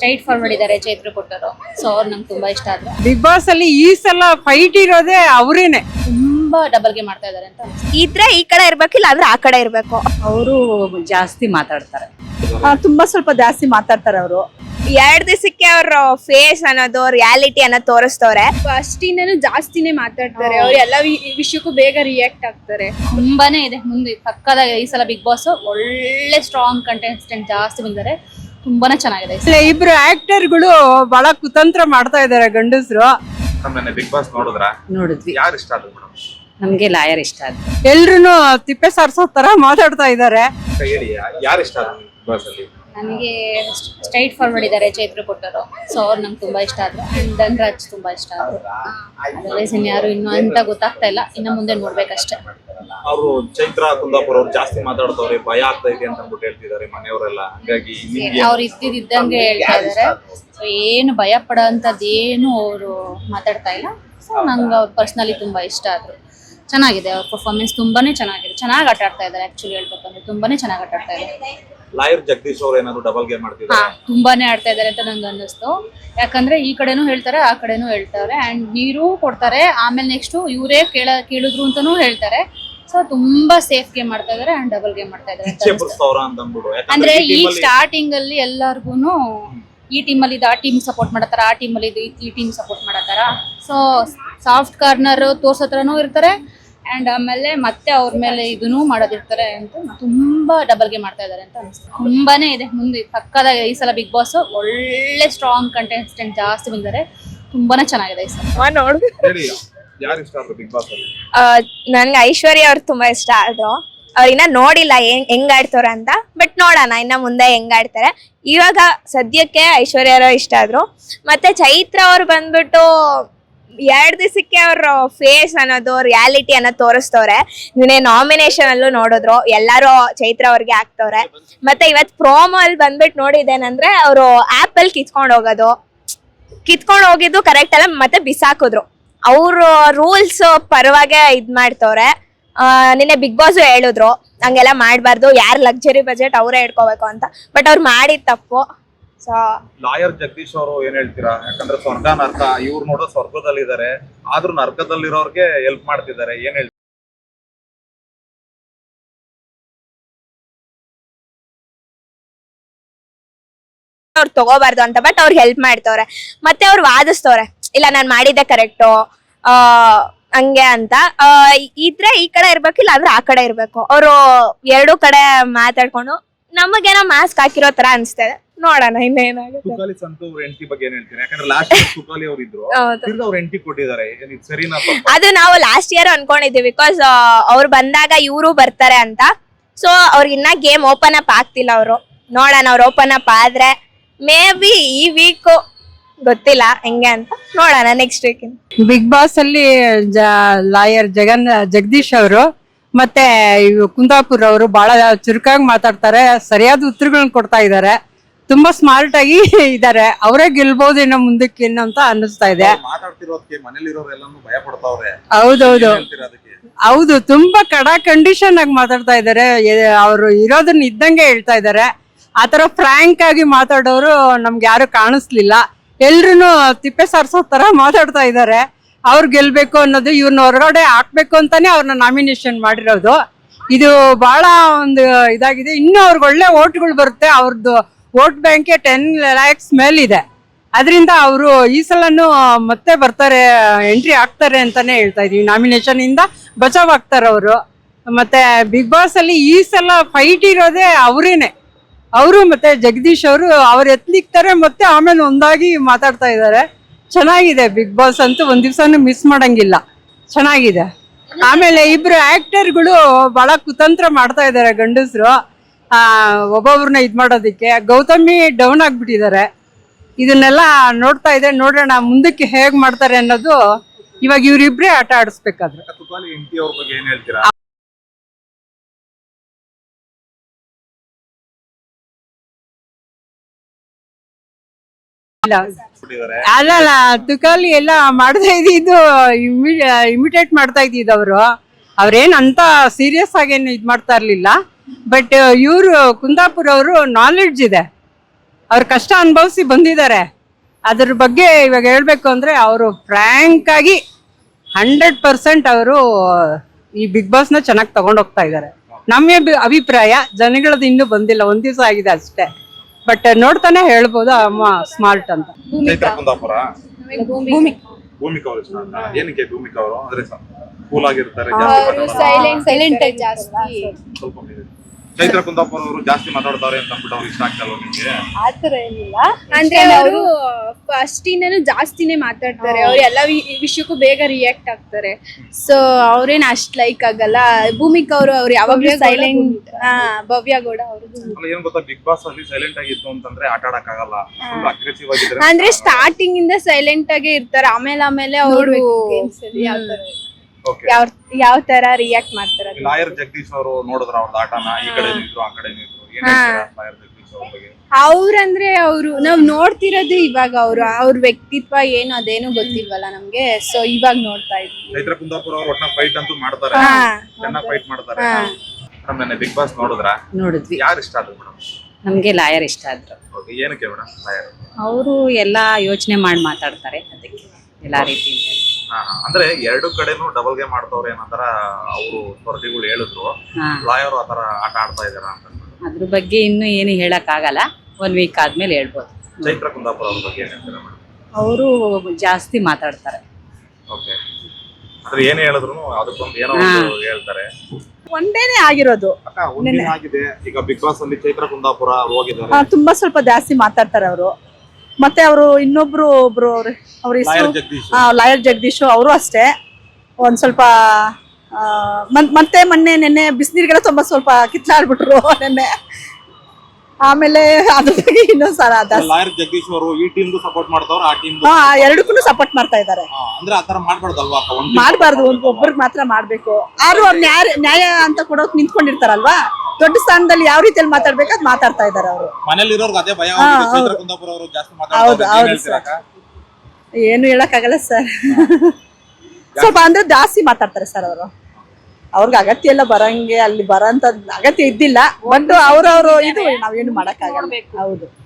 Straight forward ಇದಾರೆ ಚೈತ್ರ ಕೊಟ್ಟರು. So ಅವ್ರು ನಂಗೆ ತುಂಬಾ ಇಷ್ಟ ಆದ್ರು. ಬಿಗ್ ಬಾಸ್ ಅಲ್ಲಿ ಈ ಸಲ ಫೈಟ್ ಇರೋದೇ ಅವರೇನೆ. ತುಂಬಾ ಡಬಲ್ಗೆ ಮಾಡ್ತಾ ಇದಾರೆ ಅಂತ ಇದ್ರೆ ಈ ಕಡೆ ಇರ್ಬೇಕಿಲ್ಲ ಅಂದ್ರೆ ಆ ಕಡೆ ಇರ್ಬೇಕು. ಅವರು ಜಾಸ್ತಿ ಮಾತಾಡ್ತಾರೆ. ತುಂಬಾ ಸ್ವಲ್ಪ ಜಾಸ್ತಿ ಮಾತಾಡ್ತಾರೆ ಅವರು. ಎರಡ್ ದಿವಸಕ್ಕೆ ಅವ್ರ ಫೇಸ್ ಅನ್ನೋದು ರಿಯಾಲಿಟಿ ಅನ್ನೋದು ತೋರಿಸ್ತವ್ರೆ. ಫಸ್ಟ್ ಇಂದನೂ ಜಾಸ್ತಿನೇ ಮಾತಾಡ್ತಾರೆ. ಅವ್ರು ಎಲ್ಲ ವಿ- ವಿಷಯಕ್ಕೂ ಬೇಗ ರಿಯಾಕ್ಟ್ ಆಗ್ತಾರೆ. ತುಂಬಾನೇ ಇದೆ. ಮುಂದೆ ಪಕ್ಕದ ಈ ಸಲ ಬಿಗ್ ಬಾಸ್ ಒಳ್ಳೆ ಸ್ಟ್ರಾಂಗ್ ಕಂಟೆಸ್ಟೆಂಟ್ ಜಾಸ್ತಿ ಬಂದಿದ್ದಾರೆ. ತುಂಬಾನೇ ಚೆನ್ನಾಗಿದೆ. ಇಬ್ರು ಸಲ. ಇಲ್ಲ ಇಬ್ರು ಆಕ್ಟರ್ಗಳು ಬಹಳ ಕುತಂತ್ರ ಮಾಡ್ತಾ ಇದಾರೆ ಗಂಡಸರು. ನಮ್ಮನೆ ಬಿಗ್ ಬಾಸ್ ನೋಡಿದ್ರ? ನೋಡಿದ್ವಿ. ಯಾರು ಇಷ್ಟ ಆದ್ರು ಮೇಡಮ್? ನಮ್ಗೆ ಲಾಯರ್ ಇಷ್ಟ ಆದ್ರು. ಎಲ್ರು ತಿಪ್ಪೆ ಸಾರ್ಸೋ ತರ ಮಾತಾಡ್ತಾ ಇದಾರೆ ಹೇಳಿ ಯಾರು ಇಷ್ಟ ಆದ್ರು ಬಿಗ್ ಬಾಸ್ ಅಲ್ಲಿ? ನನಗೆ ಸ್ಟ್ರೈಟ್ ಫಾರ್ವರ್ಡ್ ಇದ್ದಾರೆ ಚೈತ್ರ ಕೊಟ್ಟರು. ಸೊ ಅವ್ರು ನಂಗೆ ತುಂಬಾ ಇಷ್ಟ ಆದ್ರು. ಅಂಡ್ ಧನ್ರಾಜ್ ತುಂಬಾ ಇಷ್ಟ ಆದ್ರು. ಅದರ್ವೈಸ್ ಯಾರು ಇನ್ನು ಅಂತ ಗೊತ್ತಾಗ್ತಾ ಇಲ್ಲ. ಇನ್ನು ಮುಂದೆ ನೋಡ್ಬೇಕಷ್ಟೇ. ಅವರು ಚೈತ್ರ ಕುಂದಾಪುರ ಅವ್ರು ಜಾಸ್ತಿ ಮಾತಾಡ್ತವ್ರೆ ಭಯ ಆಗ್ತಾ ಇದೆ ಅಂತ ಅಂದ್ಬಿಟ್ಟು ಹೇಳ್ತಿದ್ದಾರೆ ಮನೆಯವರೆಲ್ಲ. ಹಂಗಾಗಿ ಅವ್ರು ಇದ್ದಿದ್ದಂಗೆ ಹೇಳ್ತಾ ಇದಾರೆ ಸೊ ಏನು ಭಯ ಪಡೋಂಥದ್ದು ಏನು ಅವರು ಮಾತಾಡ್ತಾ ಇಲ್ಲ. ಸೊ ನಂಗೆ ಅವ್ರು ಪರ್ಸ್ನಲಿ ತುಂಬಾ ಇಷ್ಟ ಆದ್ರು. ಚೆನ್ನಾಗಿದೆ ಅವ್ರ ಪರ್ಫಾರ್ಮೆನ್ಸ್ ತುಂಬಾನೇ ಚೆನ್ನಾಗಿದೆ. ಚೆನ್ನಾಗಿ ಆಟ ಆಡ್ತಾ ಇದ್ದಾರೆ ಆಕ್ಚುಲಿ ಹೇಳ್ಬೇಕಂದ್ರೆ. ತುಂಬಾನೇ ಚೆನ್ನಾಗಿ ಆಟ ಆಡ್ತಾ ಇದ್ದಾರೆ. ಲಾಯರ್ ಜಗದೀಶ್ ಅವ್ರು ಏನಾದ್ರು ಡಬಲ್ ಗೇಮ್ ಹಾ ಮಾಡ್ತಿದ್ದಾರೆ ತುಂಬಾನೇ ಆಡ್ತಾ ಇದ್ದಾರೆ ಅಂತ ನಂಗೆ ಅನ್ನಿಸ್ತು. ಯಾಕಂದ್ರೆ ಈ ಕಡೆನೂ ಹೇಳ್ತಾರೆ ಆ ಕಡೆನೂ ಹೇಳ್ತಾರೆ. ಅಂಡ್ ನೀರು ಕೊಡ್ತಾರೆ ಆಮೇಲೆ ನೆಕ್ಸ್ಟ್ ಇವರೇ ಕೇಳ ಕೇಳಿದ್ರು ಅಂತಾನೂ ಹೇಳ್ತಾರೆ. ಸೊ ತುಂಬಾ ಸೇಫ್ ಗೇಮ್ ಮಾಡ್ತಾ ಇದಾರೆ ಅಂಡ್ ಡಬಲ್ ಗೇಮ್ ಮಾಡ್ತಾ ಇದಾರೆ ಅಂತ ಇಚ್ಛೆ ಅನ್ಸುತ್ತೆ. ಪಡಿಸ್ತವ್ರ ಅಂತ ಅಂದ್ಬಿಟ್ಟು. ಅಂದ್ರೆ ಯಾಕಂದ್ರೆ ಈ ಸ್ಟಾರ್ಟಿಂಗ್ ಅಲ್ಲಿ ಎಲ್ಲಾರ್ಗುನು ಈ ಟೀಮ್ ಅಲ್ಲಿ ಇದು ಆ ಟೀಮ್ ಸಪೋರ್ಟ್ ಮಾಡತ್ತಾರ ಆ ಟೀಮ್ ಅಲ್ಲಿ ಇದು ಈ ಟೀಮ್ ಸಪೋರ್ಟ್ ಮಾಡತ್ತಾರ. ಸೊ ಸಾಫ್ಟ್ ಕಾರ್ನರ್ ತೋರ್ಸತ್ರನೂ ಇರ್ತಾರೆ. ಅಂಡ್ ಆಮೇಲೆ ಮತ್ತೆ ಅವ್ರ ಮೇಲೆ ಇದನ್ನು ಮಾಡೋದಿರ್ತಾರೆ ಅಂತ ತುಂಬಾ ಡಬಲ್ ಗೇಮ್ ಮಾಡ್ತಾ ಇದಾರೆ ಅಂತ ಅನ್ಸುತ್ತೆ. ತುಂಬಾನೇ ಇದೆ. ಮುಂದೆ ಪಕ್ಕದ ಈ ಸಲ ಬಿಗ್ ಬಾಸ್ ಒಳ್ಳೆ ಸ್ಟ್ರಾಂಗ್ ಕಂಟೆಸ್ಟೆಂಟ್ ಜಾಸ್ತಿ ಬಂದಿದ್ದಾರೆ. ತುಂಬಾನೇ ಚೆನ್ನಾಗಿದೆ ಈ ಸಲ. ಹೇಳಿ ಯಾರು ಇಷ್ಟ ಆದ್ರು ಬಿಗ್ ಬಾಸ್ ಅಲ್ಲಿ? ನನ್ಗೆ ಐಶ್ವರ್ಯ ಅವ್ರು ತುಂಬಾ ಇಷ್ಟ ಆದ್ರು. ಇನ್ನ ನೋಡಿಲ್ಲ ಹೆಂಗ್ ಹೆಂಗ್ ಆಡ್ತಾರ ಅಂತ ಬಟ್ ನೋಡೋಣ ಇನ್ನ ಮುಂದೆ ಹೆಂಗ್ ಆಡ್ತಾರೆ. ಇವಾಗ ಸದ್ಯಕ್ಕೆ ಐಶ್ವರ್ಯ ಅವ್ರು ಇಷ್ಟ ಆದ್ರು. ಮತ್ತೆ ಚೈತ್ರ ಅವ್ರು ಬಂದ್ಬಿಟ್ಟು ಎರಡ್ ದಿವಸಕ್ಕೆ ಅವ್ರ ಫೇಸ್ ಅನ್ನೋದು ರಿಯಾಲಿಟಿ ಅನ್ನೋದು ತೋರಿಸ್ತವ್ರೆ. ನಿನ್ನೆ ನಾಮಿನೇಷನ್ ಅಲ್ಲೂ ನೋಡಿದ್ರು, ಎಲ್ಲರೂ ಚೈತ್ರ ಅವ್ರಿಗೆ ಹಾಕ್ತವ್ರೆ. ಮತ್ತೆ ಇವತ್ತು ಪ್ರೋಮೋ ಅಲ್ಲಿ ಬಂದ್ಬಿಟ್ಟು ನೋಡಿದೇನಂದ್ರೆ, ಅವರು ಆಪ್ ಅಲ್ಲಿ ಕಿತ್ಕೊಂಡು ಹೋಗೋದು. ಕಿತ್ಕೊಂಡು ಹೋಗಿದ್ದು ಕರೆಕ್ಟ್ ಅಲ್ಲ, ಮತ್ತೆ ಬಿಸಾಕಿದ್ರು. ಅವರು ರೂಲ್ಸ್ ಪರವಾಗೆ ಇದ್ ಮಾಡ್ತವ್ರೆ. ನಿನ್ನೆ ಬಿಗ್ ಬಾಸ್ ಹೇಳಿದ್ರು, ಹಂಗೆಲ್ಲ ಮಾಡಬಾರ್ದು, ಯಾರು ಲಕ್ಸುರಿ ಬಜೆಟ್ ಅವರೇ ಇಟ್ಕೋಬೇಕು ಅಂತ. ಬಟ್ ಅವ್ರು ಮಾಡಿದ ತಪ್ಪು. ಸೊ ಲಾಯರ್ ಜಗದೀಶ್ ಅವರು ಏನ್ ಹೇಳ್ತೀರಾ? ಯಾಕಂದ್ರೆ ಸ್ವರ್ಗ ನರ್ಕ ಇವ್ರು ನೋಡೋ ಸ್ವರ್ಗದಲ್ಲಿದ್ದಾರೆ ಆದ್ರೂ ನರ್ಕದಲ್ಲಿರೋರ್ಗೆ ಹೆಲ್ಪ್ ಮಾಡ್ತಿದ್ದಾರೆ ಏನ್ ಹೇಳ್ತೀರಾ? ಅವ್ರು ತಗೋಬಾರ್ದು ಅಂತ ಬಟ್ ಅವ್ರಿಗೆ ಹೆಲ್ಪ್ ಮಾಡ್ತವ್ರೆ. ಮತ್ತೆ ಅವ್ರು ವಾದಿಸ್ತವ್ರೆ ಇಲ್ಲ ನಾನ್ ಮಾಡಿದ್ದೆ ಕರೆಕ್ಟು ಆ ಹಂಗೆ ಅಂತ. ಆ, ಇದ್ರೆ ಈ ಕಡೆ ಇರ್ಬೇಕಿಲ್ಲ ಆದ್ರೆ ಆ ಕಡೆ ಇರ್ಬೇಕು. ಅವರು ಎರಡು ಕಡೆ ಮಾತಾಡ್ಕೊಂಡು ನಮಗೇನೋ ಮಾಸ್ಕ್ ಹಾಕಿರೋ ತರ ಅನ್ಸ್ತದೆ ನೋಡೋಣ ಇನ್ನೇನಾಗುತ್ತೆ. ಸಂತು ಅವ್ರ ಬಗ್ಗೆ ಏನ್ ಹೇಳ್ತೀರಾ? ಯಾಕಂದ್ರೆ ಲಾಸ್ಟ್ ತುಕಾಲಿ ಅವ್ರು ಇದ್ರು. ಹೌದು. ತಿರ್ಗಾ ಅವ್ರ ಎಂಟಿ ಕೊಟ್ಟಿದ್ದಾರೆ. ಏನ್ ಇದ್ ಸರಿನಾ? ಅದು ನಾವು ಲಾಸ್ಟ್ ಇಯರ್ ಅನ್ಕೊಂಡಿದ್ವಿ ಬಿಕಾಸ್ ಅವ್ರು ಬಂದಾಗ ಇವರು ಬರ್ತಾರೆ ಅಂತ. ಸೊ ಅವ್ರಿಗೆ ಇನ್ನ ಗೇಮ್ ಓಪನ್ ಅಪ್ ಆಗ್ತಿಲ್ಲ ಅವರು. ನೋಡೋಣ ಅವ್ರು ಓಪನ್ ಅಪ್ ಆದ್ರೆ ಮೇ ಬಿ ಈ ವೀಕ್ ಗೊತ್ತಿಲ್ಲ ಹೆಂಗೆ ಅಂತ. ನೋಡೋಣ ನೆಕ್ಸ್ಟ್ ವೀಕ್ ಬಿಗ್ ಬಾಸ್ ಅಲ್ಲಿ ಲಾಯರ್ ಜಗನ್ ಜಗದೀಶ್ ಅವರು ಮತ್ತೆ ಕುಂದಾಪುರ ಕುಂದಾಪುರ್ ಅವರು ಬಹಳ ಚುರುಕಾಗಿ ಮಾತಾಡ್ತಾರೆ ಸರಿಯಾದ ಉತ್ತರಗಳನ್ನ ಕೊಡ್ತಾ ಇದ್ದಾರೆ ತುಂಬಾ ಸ್ಮಾರ್ಟ್ ಆಗಿ ಇದಾರೆ. ಅವರೇ ಗೆಲ್ಬಹುದೇನೋ ಮುಂದಕ್ಕೆ ಏನೋ ಅಂತ ಅನ್ನಿಸ್ತಾ ಇದೆ. ಹೌದೌದು. ಹೌದು ತುಂಬಾ ಕಡ ಕಂಡೀಷನ್ ಆಗಿ ಮಾತಾಡ್ತಾ ಇದ್ದಾರೆ ಅವರು ಇರೋದನ್ನ ಇದ್ದಂಗೆ ಹೇಳ್ತಾ ಇದ್ದಾರೆ ಆತರ ಫ್ರಾಂಕ್ ಆಗಿ ಮಾತಾಡೋರು ನಮ್ಗೆ ಯಾರು ಕಾಣಿಸ್ಲಿಲ್ಲ. ಎಲ್ರು ತಿಪ್ಪೆ ಸಾರ್ಸೋ ತರ ಮಾತಾಡ್ತಾ ಇದ್ದಾರೆ ಅವ್ರು ಗೆಲ್ಬೇಕು ಅನ್ನೋದು ಇವ್ರನ್ನ ಹೊರಗಡೆ ಹಾಕ್ಬೇಕು ಅಂತಾನೆ ಅವ್ರನ್ನ ನಾಮಿನೇಷನ್ ಮಾಡಿರೋದು. ಇದು ಬಹಳ ಒಂದು ಇದಾಗಿದೆ. ಇನ್ನೂ ಅವ್ರಿಗೆ ಒಳ್ಳೆ ಓಟ್ಗಳು ಬರುತ್ತೆ. ಅವ್ರದ್ದು ವೋಟ್ ಬ್ಯಾಂಕೆ ಟೆನ್ ಲ್ಯಾಕ್ಸ್ ಮೇಲಿದೆ. ಅದರಿಂದ ಅವರು ಈ ಸಲನು ಮತ್ತೆ ಬರ್ತಾರೆ ಎಂಟ್ರಿ ಆಗ್ತಾರೆ ಅಂತಾನೆ ಹೇಳ್ತಾ ಇದೀವಿ. ನಾಮಿನೇಷನ್ ಇಂದ ಬಚಾವ್ ಆಗ್ತಾರೆ ಅವರು. ಮತ್ತೆ ಬಿಗ್ ಬಾಸ್ ಅಲ್ಲಿ ಈ ಸಲ ಫೈಟ್ ಇರೋದೇ ಅವರೇನೆ. ಅವರು ಮತ್ತೆ ಜಗದೀಶ್ ಅವರು ಅವ್ರು ಎತ್ಲಿಕ್ತಾರೆ ಮತ್ತೆ ಆಮೇಲೆ ಒಂದಾಗಿ ಮಾತಾಡ್ತಾ ಇದ್ದಾರೆ. ಚೆನ್ನಾಗಿದೆ ಬಿಗ್ ಬಾಸ್ ಅಂತೂ ಒಂದ್ ದಿವ್ಸನೂ ಮಿಸ್ ಮಾಡಂಗಿಲ್ಲ. ಚೆನ್ನಾಗಿದೆ. ಆಮೇಲೆ ಇಬ್ರು ಆಕ್ಟರ್ಗಳು ಬಹಳ ಕುತಂತ್ರ ಮಾಡ್ತಾ ಇದ್ದಾರೆ ಗಂಡಸರು. ಆ, ಒಬ್ಬೊಬ್ರನ್ನ ಇದ್ ಮಾಡೋದಿಕ್ಕೆ. ಗೌತಮಿ ಡೌನ್ ಆಗ್ಬಿಟ್ಟಿದ್ದಾರೆ. ಇದನ್ನೆಲ್ಲ ನೋಡ್ತಾ ಇದ್ರೆ ನೋಡೋಣ ಮುಂದಕ್ಕೆ ಹೇಗ್ ಮಾಡ್ತಾರೆ ಅನ್ನೋದು ಇವಾಗ ಇವ್ರಿಬ್ರೇ ಆಟ ಆಡಿಸ್ಬೇಕಾದ್ರೆ. ಅಲ್ಲಲ್ಲ ತುಕಾಲಿ ಎಲ್ಲ ಮಾಡ್ತಾ ಇದ್ದಿದ್ದು ಇಮಿಟೇಟ್ ಮಾಡ್ತಾ ಇದ್ದಿದ್ದು ಅವರು. ಅವ್ರೇನ್ ಅಂತ ಸೀರಿಯಸ್ ಆಗೇನು ಇದು ಮಾಡ್ತಾ ಇರ್ಲಿಲ್ಲ. ಬಟ್ ಇವರು ಕುಂದಾಪುರ ಅವರು ನಾಲೆಡ್ಜ್ ಇದೆ. ಅವ್ರ ಕಷ್ಟ ಅನುಭವಿಸಿ ಬಂದಿದ್ದಾರೆ. ಅದ್ರ ಬಗ್ಗೆ ಇವಾಗ ಹೇಳ್ಬೇಕು ಅಂದ್ರೆ ಅವರು ಫ್ರ್ಯಾಂಕ್ ಆಗಿ ಹಂಡ್ರೆಡ್ ಪರ್ಸೆಂಟ್ ಅವರು ಈ ಬಿಗ್ ಬಾಸ್ನ ಚೆನ್ನಾಗಿ ತಗೊಂಡೋಗ್ತಾ ಇದ್ದಾರೆ. ನಮ್ಮ ಅಭಿ- ಅಭಿಪ್ರಾಯ ಜನಗಳದ್ದು ಇನ್ನೂ ಬಂದಿಲ್ಲ ಒಂದ್ ದಿವಸ ಆಗಿದೆ ಅಷ್ಟೇ. ಬಟ್ ನೋಡ್ತಾನೆ ಹೇಳ್ಬೋದು ಅಮ್ಮ ಸ್ಮಾರ್ಟ್ ಅಂತ. ಚೈತ್ರ ಕುಂದಾಪುರ? ಭೂಮಿಕಾ ಅವರು ಇಷ್ಟ ಅಂತ ಏನಕ್ಕೆ ಭೂಮಿಕಾ ಅವರು ಅಂದ್ರೆ ಕೂಲ್ ಆಗಿರ್ತಾರೆ ಜಾಸ್ತಿ ಮಾತಾಡಲ್ಲ. ಸೈಲೆಂಟ್ ಸೈಲೆಂಟ್ ಜಾಸ್ತಿ. ಸ್ವಲ್ಪ. ಚೈತ್ರ ಕುಂದಾಪುರ ಅವರು ಜಾಸ್ತಿ ಮಾತಾಡ್ತಾರೆ ಅಂತ ಅಂದ್ಬಿಟ್ಟು ಅವ್ರಿಗೆ ಇಷ್ಟ ಆಗ್ತಲ್ವ ನಿಮ್ಗೆ? ಆತರ ಏನಿಲ್ಲ. ಅಂದ್ರೆ ಅವರು ಫಸ್ಟ್ ಇಂದನು ಜಾಸ್ತಿನೇ ಮಾತಾಡ್ತಾರೆ. ಅವ್ರು ಎಲ್ಲ ವಿಷಯಕ್ಕೂ ಬೇಗ ರಿಯಾಕ್ಟ್ ಆಗ್ತಾರೆ. ಸೊ ಅವ್ರೇನ್ ಅಷ್ಟ್ ಲೈಕ್ ಆಗಲ್ಲ. ಭೂಮಿಕಾ ಅವರು ಅವ್ರು ಯಾವಾಗ್ಲೂ ಸೈಲೆಂಟ್ ಹಾ ಭವ್ಯ ಗೌಡ ಅವ್ರದ್ದು ಅಲ್ಲ ಏನ್ ಗೊತ್ತಾ ಬಿಗ್ ಬಾಸ್ ಅಲ್ಲಿ ಸೈಲೆಂಟ್ ಆಗಿತ್ತು ಅಂತಂದ್ರೆ ಆಟ ಆಡಕ್ ಆಗಲ್ಲ. ಅಗ್ರೆಸಿವ್ ಆಗಿದ್ರೆ ಅಂದ್ರೆ ಸ್ಟಾರ್ಟಿಂಗ್ ಇಂದ ಸೈಲೆಂಟ್ ಆಗೇ ಇರ್ತಾರೆ. ಆಮೇಲೆ ಆಮೇಲೆ ಅವರು ಯಾವ ಯಾವ ತರ ರಿಯಾಕ್ಟ್ ಮಾಡ್ತಾರೆ ಲಾಯರ್ ಜಗದೀಶ್ ಅವರು ನೋಡಿದ್ರ ಅವ್ರದ್ದು ಆಟನ? ಈ ಕಡೆ ಇದ್ರು ಆ ಕಡೆ ಇದ್ರು. ಏನ್ ಹೇಳ್ತೀರಾ ಲಾಯರ್ ಜಗದೀಶ್ ಅವ್ರ ಬಗ್ಗೆ? ಅವ್ರಂದ್ರೆ ಅವರು ನಾವ್ ನೋಡ್ತಿರೋದು ಇವಾಗ ಅವ್ರು ಅವ್ರ ವ್ಯಕ್ತಿತ್ವ ಏನು ಅದೇನು ಗೊತ್ತಿಲ್ವಲ್ಲ ನಮ್ಗೆ? ಸೊ ಇವಾಗ ನೋಡ್ತಾ ಇದ್ವಿ. ಚೈತ್ರ ಕುಂದಾಪುರ ಅವ್ರು ಒಟ್ಟ ಫೈಟ್ ಅಂತೂ ಮಾಡ್ತಾರೆ. ಹಾ. ಚೆನ್ನಾಗಿ ಫೈಟ್ ಮಾಡ್ತಾರೆ. ಮೇಡಮ್ ನೆನ್ನೆ ಬಿಗ್ ಬಾಸ್ ನೋಡಿದ್ರ? ನೋಡಿದ್ವಿ. ಯಾರು ಇಷ್ಟ ಆದ್ರು ಮೇಡಮ್ ನಮ್ಗೆ ಲಾಯರ್ ಇಷ್ಟ ಆದ್ರು. ಓಕೆ ಏನಕ್ಕೆ ಮೇಡಮ್ ಲಾಯರ್? ಅವರು ಎಲ್ಲಾ ಯೋಚನೆ ಮಾಡಿ ಮಾತಾಡ್ತಾರೆ ಅದಕ್ಕೆ. ಎಲ್ಲಾ ರೀತಿಯಿಂದ. ಅಂದ್ರೆ ಎರಡು ಕಡೆನೂ ಡಬಲ್ ಗೇಮ್ ಆಡ್ತವ್ರೆ ಏನಂತಾರ ಅವರು ಸ್ಪರ್ಧಿಗಳು ಹೇಳಿದ್ರು. ಹಾ. ಲಾಯರ್ ಆತರ ಆಟ ಆಡ್ತಾ ಇದಾರ ಅಂತ ಅದ್ರ ಬಗ್ಗೆ ಇನ್ನು ಏನು ಹೇಳಕ್ ಆಗಲ್ಲ ಒನ್ ವೀಕ್ ಆದ್ಮೇಲೆ ಹೇಳ್ಬೋದು. ಚೈತ್ರ ಕುಂದಾಪುರ ಅವ್ರ ಬಗ್ಗೆ ಏನ್ ಹೇಳ್ತೀರಾ ಮೇಡಮ್? ಅವರು ಜಾಸ್ತಿ ಮಾತಾಡ್ತಾರೆ. ಓಕೆ. ಅಂದ್ರೆ ಏನ್ ಹೇಳಿದ್ರು ಅದಕ್ಕೊಂದು ಏನೋ ಒಂದು ಹೇಳ್ತಾರೆ. ಒಂದೇನೆ ಆಗಿರೋದು. ಅಕ್ಕ ಒಂದಿನ ಆಗಿದೆ. ಈಗ ಬಿಗ್ ಬಾಸ್ ಅಲ್ಲಿ ಚೈತ್ರ ಕುಂದಾಪುರ ಹೋಗಿದ್ದಾರೆ. ಆ, ತುಂಬಾ ಸ್ವಲ್ಪ ಜಾಸ್ತಿ ಮಾತಾಡ್ತಾರೆ ಅವರು. ಮತ್ತೆ ಅವರು ಇನ್ನೊಬ್ರು ಒಬ್ರು ಅವ್ರ ಅವ್ರ ಹೆಸರು? ಲಾಯರ್ ಜಗದೀಶ್. ಅವರು ಅಷ್ಟೇ. ಒಂದ್ ಸ್ವಲ್ಪ ಮತ್ತೆ ಮೊನ್ನೆ ನಿನ್ನೆ ಬಿಸಿನೀರ್ಗೆಲ್ಲ ತುಂಬಾ ಸ್ವಲ್ಪ ಕಿತ್ಲಾಡ್ಬಿಟ್ರು ನೆನ್ನೆ. ಆಮೇಲೆ ಅದ್ರ ಬಗ್ಗೆ ಇನ್ನೊಂದ್ ಸಲ ಅದ. ಲಾಯರ್ ಜಗದೀಶ್ ಅವರು ಈ ಟೀಮ್ ಸಪೋರ್ಟ್ ಮಾಡ್ತಾವ್ರ ಆ ಟೀಮ್ ಹಾ ಎರಡಕ್ಕೂ ಸಪೋರ್ಟ್ ಮಾಡ್ತಾ ಇದ್ದಾರೆ ಅಂದ್ರೆ ಮಾಡ್ಬಾರ್ದಲ್ವಾ ಮಾಡ್ಬಾರ್ದು ಒಬ್ಬರಿಗೆ ಮಾತ್ರ ಮಾಡ್ಬೇಕು. ಆದ್ರೂ ಅವ್ರು ನ್ಯಾಯ ನ್ಯಾಯ ಅಂತ ಕೊಡೋಕ್ ನಿಂತ್ಕೊಂಡಿರ್ತಾರಲ್ವಾ? ದೊಡ್ಡ ಸ್ಥಾನದಲ್ಲಿ ಯಾವ ರೀತಿಯಲ್ಲಿ ಮಾತಾಡ್ಬೇಕು ಅದ್ ಮಾತಾಡ್ತಾ ಇದ್ದಾರೆ ಅವರು. ಹೌದು. ಅವರು ಜಾಸ್ತಿ ಹೌದು, ಮಾತಾಡ್ತಾರೆ ಹೌದು ಏನು ಹೇಳಕ್ಕಾಗಲ್ಲ ಸರ್. ಸ್ವಲ್ಪ ಅಂದ್ರೆ ಜಾಸ್ತಿ ಮಾತಾಡ್ತಾರೆ ಸರ್ ಅವರು. ಅವ್ರಿಗೆ ಅಗತ್ಯ ಎಲ್ಲ ಬರಂಗೆ ಅಲ್ಲಿ ಬರಂತ ಅಗತ್ಯ ಇದ್ದಿಲ್ಲ. ಬಟ್ ಅವ್ರವ್ರು ಇದು ನಾವೇನು ಮಾಡಕ್ಕಾಗಲ್ಲ. ಹೌದು.